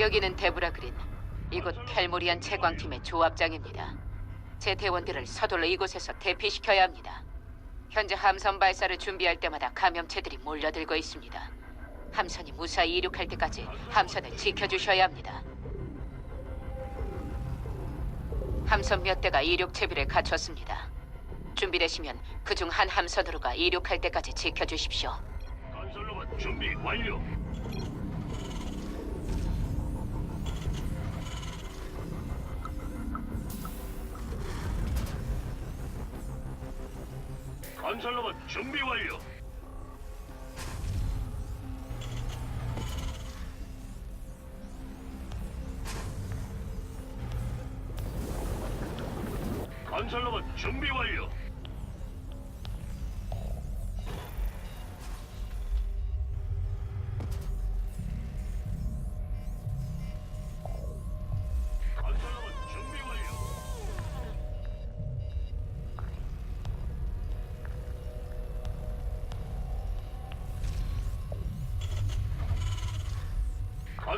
여기는 데브라 그린. 이곳 켈모리안 채광팀의 조합장입니다. 제 대원들을 서둘러 이곳에서 대피시켜야 합니다. 현재 함선 발사를 준비할 때마다 감염체들이 몰려들고 있습니다. 함선이 무사히 이륙할 때까지 함선을 지켜주셔야 합니다. 함선 몇 대가 이륙 채비를 갖췄습니다. 준비되시면 그 중 한 함선으로가 이륙할 때까지 지켜주십시오. 건설로봇 준비 완료. 건설로봇 준비 완료.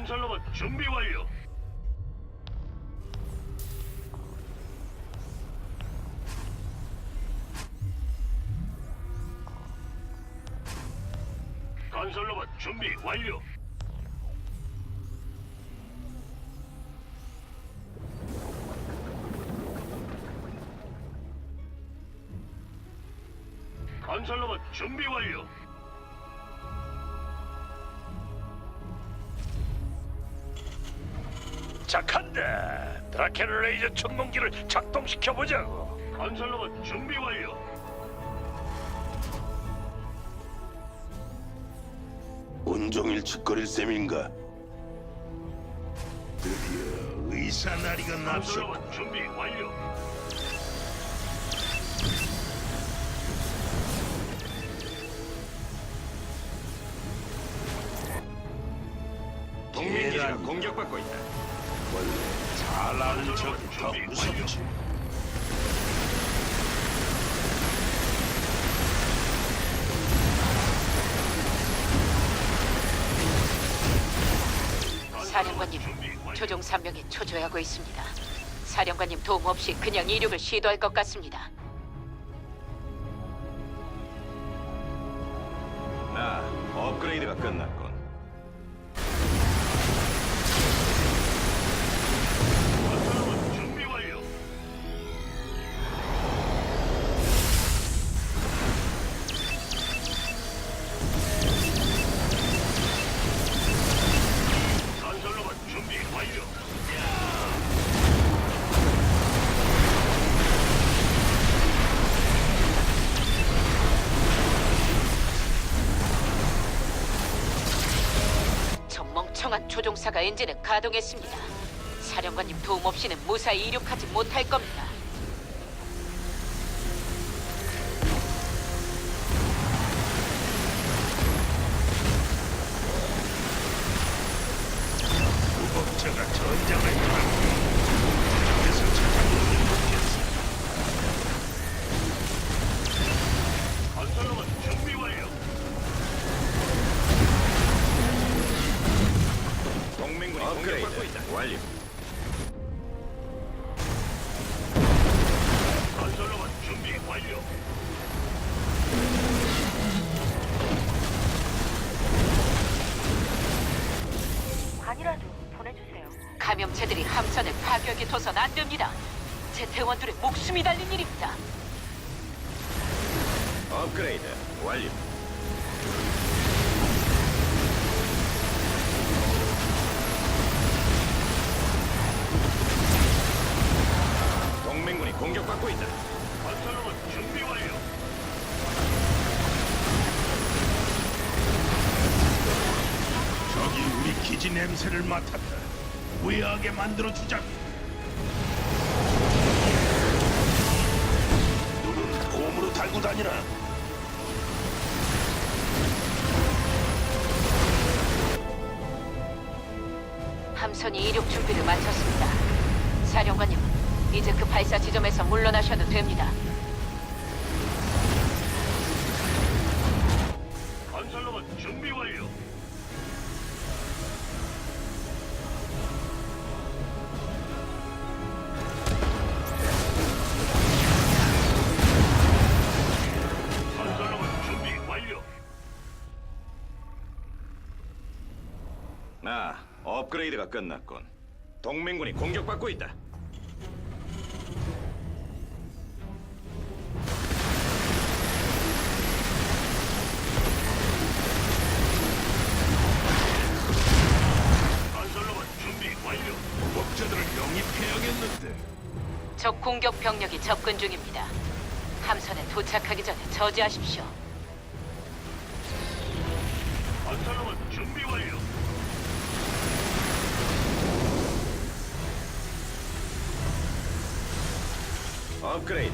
건설로봇 준비 완료. 건설로봇 준비 완료. 건설로봇 준비 완료. 자 간다 드라켄 레이저 천문기를 작동시켜 보자고 건설로봇 준비 완료. 온종일 짓거릴 셈인가? 드디어 의사 나리가 납소 건설로봇 준비 완료. 동맹 기지가 공격받고 있다 잘 아는 적이 더 무섭지 사령관님, 조종 3명이 초조해하고 있습니다. 사령관님 도움 없이 그냥 이륙을 시도할 것 같습니다. 나 업그레이드가 끝났군. 조종사가 엔진을 가동했습니다. 사령관님 도움 없이는 무사히 이륙하지 못할 겁니다. 파괴하게 둬선 안 됩니다. 제 대원들의 목숨이 달린 일입니다. 업그레이드 완료. 동맹군이 공격받고 있다. 건설로봇 준비 완료. 저기 우리 기지 냄새를 맡았다 후회하게 만들어 주자고 다니나? 함선이 이륙 준비를 마쳤습니다. 사령관님, 이제 그 발사 지점에서 물러나셔도 됩니다. 업그레이드가 끝났군. 동맹군이 공격받고 있다. 건설로봇 준비 완료. 목자들을 영입해야겠는데. 적 공격 병력이 접근 중입니다. 함선에 도착하기 전에 저지하십시오. 업그레이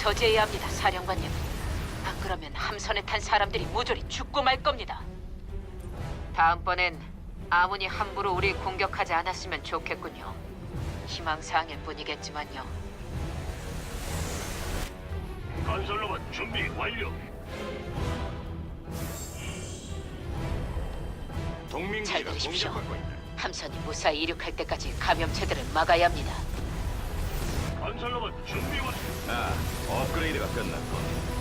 저지해야 합니다, 사령관님. 안 그러면 함선에 탄 사람들이 모조리 죽고 말 겁니다. 다음번엔 아무니 함부로 우리 공격하지 않았으면 좋겠군요. 희망사항일 뿐이겠지만요. 건설로봇 준비 완료. 잘 들으십시오. 공격받고 있다. 함선이 무사히 이륙할 때까지 감염체들을 막아야 합니다. 건설로봇 준비 완료. 아, 업그레이드가 끝났군.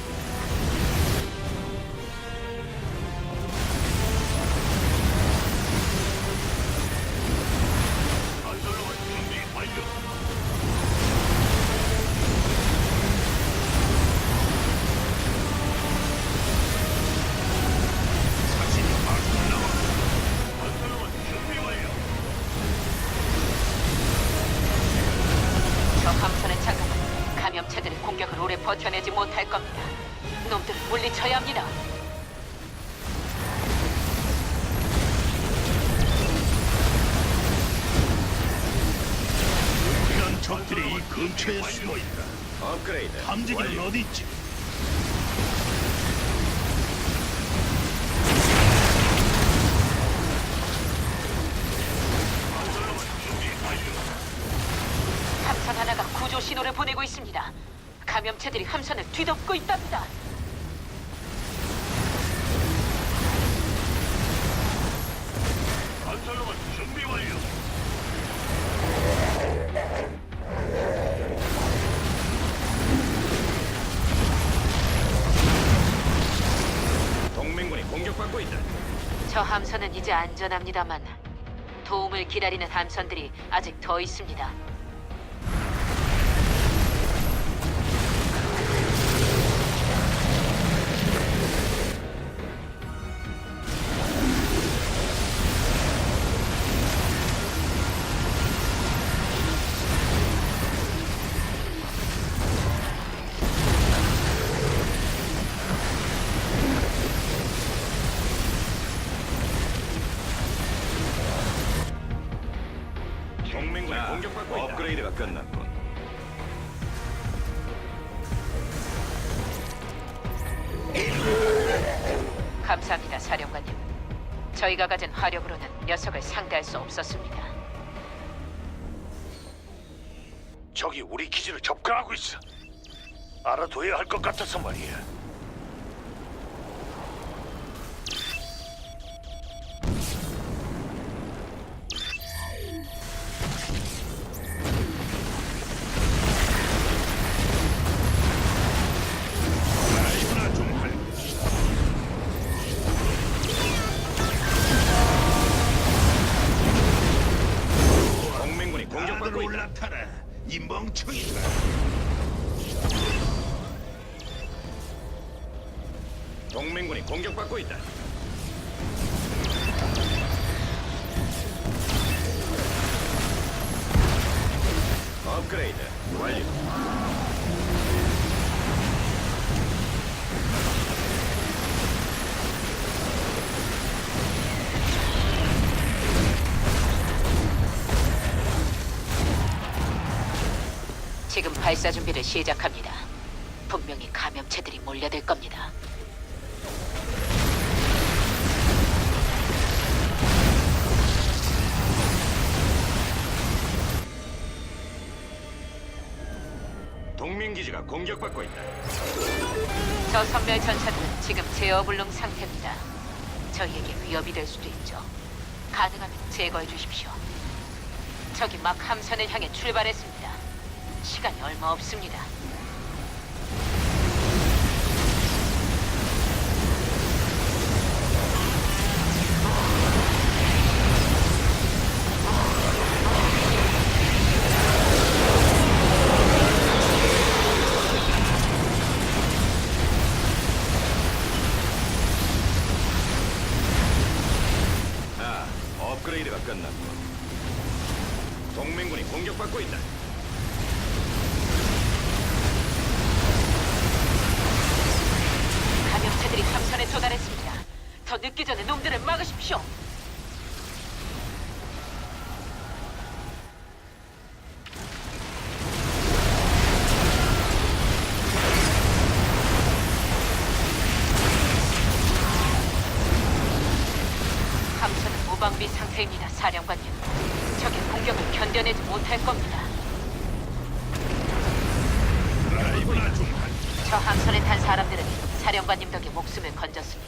못할 겁니다. 놈들을 물리쳐야 합니다. 이런 적들이 이 근처에 숨어 있다. 업그레이드 탐지기는 완료. 어디 있지? 함선 하나가 구조 신호를 보내고 있습니다. 감염체들이 함선을 뒤덮고 있답니다. 건설로봇 준비 완료. 동맹군이 공격받고 있다. 저 함선은 이제 안전합니다만 도움을 기다리는 함선들이 아직 더 있습니다. 업그레이드가 끝났군. 감사합니다, 사령관님. 저희가 가진 화력으로는 녀석을 상대할 수 없었습니다. 적이 우리 기지를 접근하고 있어. 알아둬야 할 것 같아서 말이야. 있다. 올라타라. 이 멍청이들아. 동맹군이 공격받고 있다. 업그레이드 완료. 발사 준비를 시작합니다. 분명히 감염체들이 몰려들 겁니다. 동맹 기지가 공격받고 있다. 저 선멸 전차들은 지금 제어불능 상태입니다. 저희에게 위협이 될 수도 있죠. 가능하면 제거해 주십시오. 적이 막 함선을 향해 출발했습니다. 시간이 얼마 없습니다. 도달했습니다. 더 늦기 전에 놈들을 막으십시오.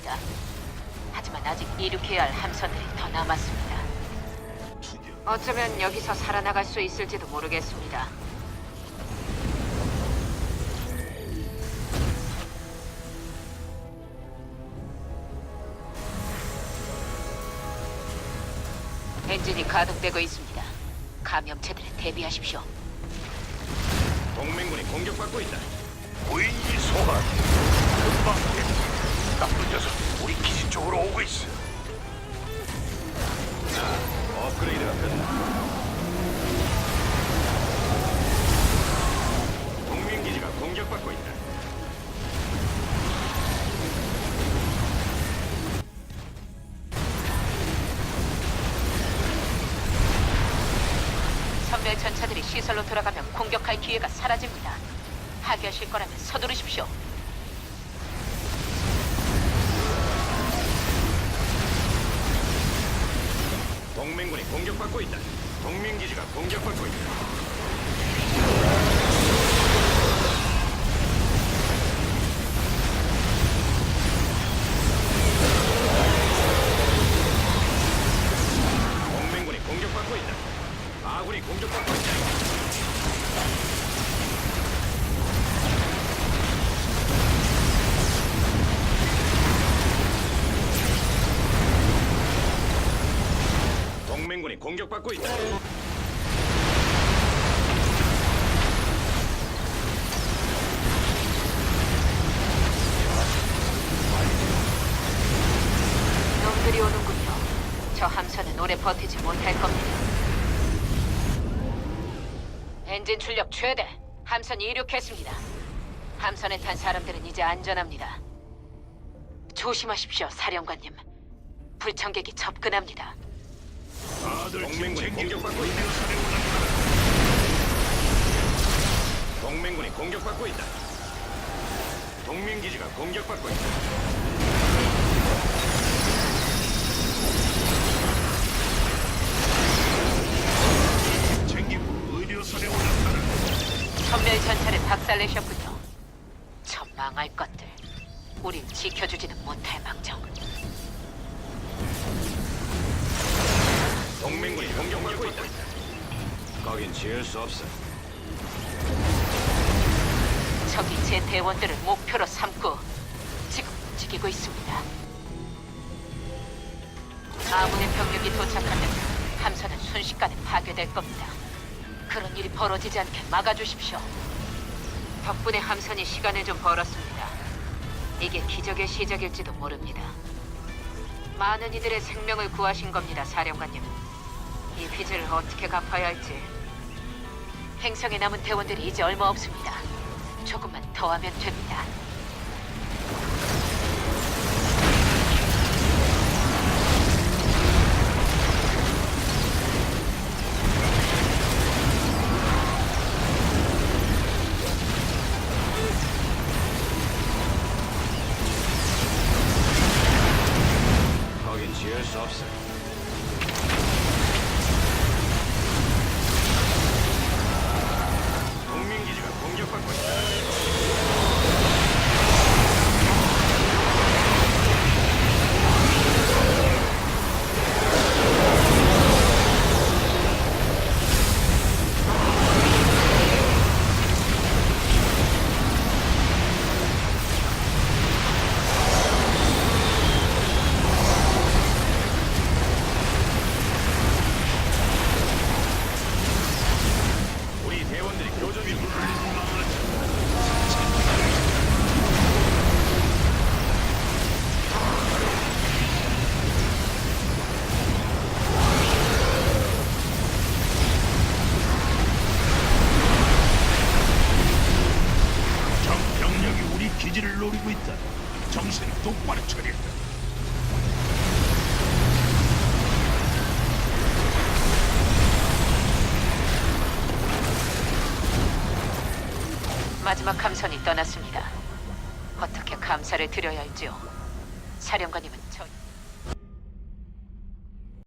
건졌습니다. 하지만 아직 이륙해야 할 함선들이 더 남았습니다. 어쩌면 여기서 살아나갈 수 있을지도 모르겠습니다. 엔진이 가동되고 있습니다. 감염체들에 대비하십시오. 동맹군이 공격받고 있다. 무인기 소환. 금방. 나쁜 녀석 우리 기지 쪽으로 오고 있어. 업그레이드가 끝났고. 동맹 기지가 공격받고 있다. 선멸 전차들이 시설로 돌아가면 공격할 기회가 사라집니다. 파괴하실 거라면 서두르십시오. 동맹군이 공격받고 있다. 동맹 기지가 공격받고 있다. 공격받고 있다. 놈들이 오는군요. 저 함선은 오래 버티지 못할 겁니다. 엔진 출력 최대. 함선이 이륙했습니다. 함선에 탄 사람들은 이제 안전합니다. 조심하십시오, 사령관님. 불청객이 접근합니다. 동맹군이 공격받고 있다. 동맹군이 공격받고 있다. 동맹 기지가 공격받고 있다. 선멸 전차를 박살내셨군요. 저 망할 것들. 우린 지켜주지는 못할 망정. 거긴 지을 수 없어. 적이 제 대원들을 목표로 삼고 지금 움직이고 있습니다. 아문의 병력이 도착하면 함선은 순식간에 파괴될 겁니다. 그런 일이 벌어지지 않게 막아주십시오. 덕분에 함선이 시간을 좀 벌었습니다. 이게 기적의 시작일지도 모릅니다. 많은 이들의 생명을 구하신 겁니다, 사령관님. 이 빚을 어떻게 갚아야 할지. 행성에 남은 대원들이 이제 얼마 없습니다. 조금만 더 하면 됩니다. 감선이 떠났습니다. 어떻게 감사를 드려야 할지요? 사령관님은 저